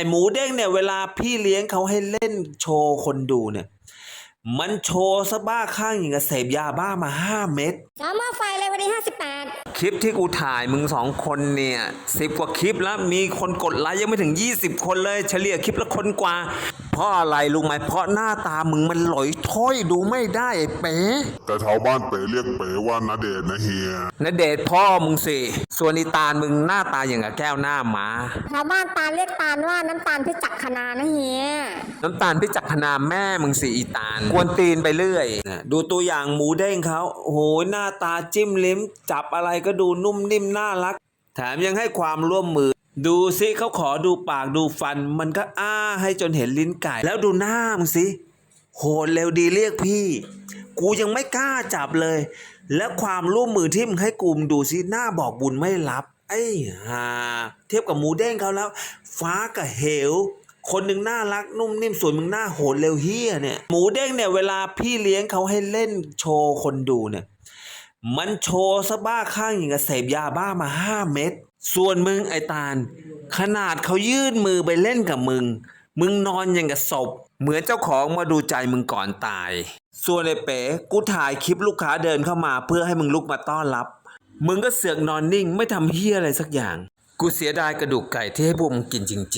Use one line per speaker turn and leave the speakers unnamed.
อ้หมูเด้งเนี่ยเวลาพี่เลี้ยงเขาให้เล่นโชว์คนดูเนี่ย มันโชว์ซะบ้าข้างอย่างกับเสพยาบ้ามาห้าเม็ด
จอหม้อไฟเลยวันที่58
คลิปที่กูถ่ายมึงสองคนเนี่ยสิบกว่าคลิปแล้วมีคนกดไลค์ยังไม่ถึง20คนเลย เฉลี่ยคลิปละคนกว่าเพ ราะอะไรรู้ไหมเพราะหน้าตามึงมันหลอยถ้อยดูไม่ได้ไอ้เป๋
แต่ชาวบ้านเป๋เรียกเป๋ว่านาเดชน์นะเฮีย
นเดชน์พ่อมึงสิส่วนอีตาลมึงหน้าตาอย่างกับแก้วหน้าหมา
ชาวบ้านตาลเรียกตาลว่าน้ำตาลพิจักคณานะเฮีย
น้ำตาลพิจักขนามแม่มึงสิอีตาลกวนตีนไปเรื่อยนะดูตัวอย่างหมูเด้งเขาโอ้โหหน้าตาจิ้มลิ้ม จับอะไรก็ดูนุ่มนิ่มน่ารัก แถมยังให้ความร่วมมือ ดูสิเขาขอดูปากดูฟัน มันก็อ้าให้จนเห็นลิ้นไก่ แล้วดูหน้ามึงสิโหดเร็วดีเรียกพี่ กูยังไม่กล้าจับเลย และความร่วมมือที่มึงให้กูมดูสิหน้าบอกบุญไม่รับ ไอ้ห่าเทียบกับหมูเด้งเขาแล้ว ฟ้ากับเหว คนหนึ่งน่ารักนุ่มนิ่มส่วนมึงหน้าโหดเร็วเฮี้ยเนี่ย หมูเด้งเนี่ยเวลาพี่เลี้ยงเขาให้เล่นโชว์คนดูเนี่ย มันโชว์ซะบ้าข้างอย่างกับเสพยาบ้ามาห้าเม็ด ส่วนมึงไอตาล ขนาดเขายื่นมือไปเล่นกับมึง มึงนอนอย่างกับศพ เหมือนเจ้าของมาดูใจมึงก่อนตาย ส่วนไอเป๋กูถ่ายคลิปลูกค้าเดินเข้ามาเพื่อให้มึงลุกมาต้อนรับ มึงก็เสือกนอนนิ่งไม่ทำเฮี้ยอะไรสักอย่าง กูเสียดายกระดูกไก่ที่ให้พวกมึงกินจริง ๆ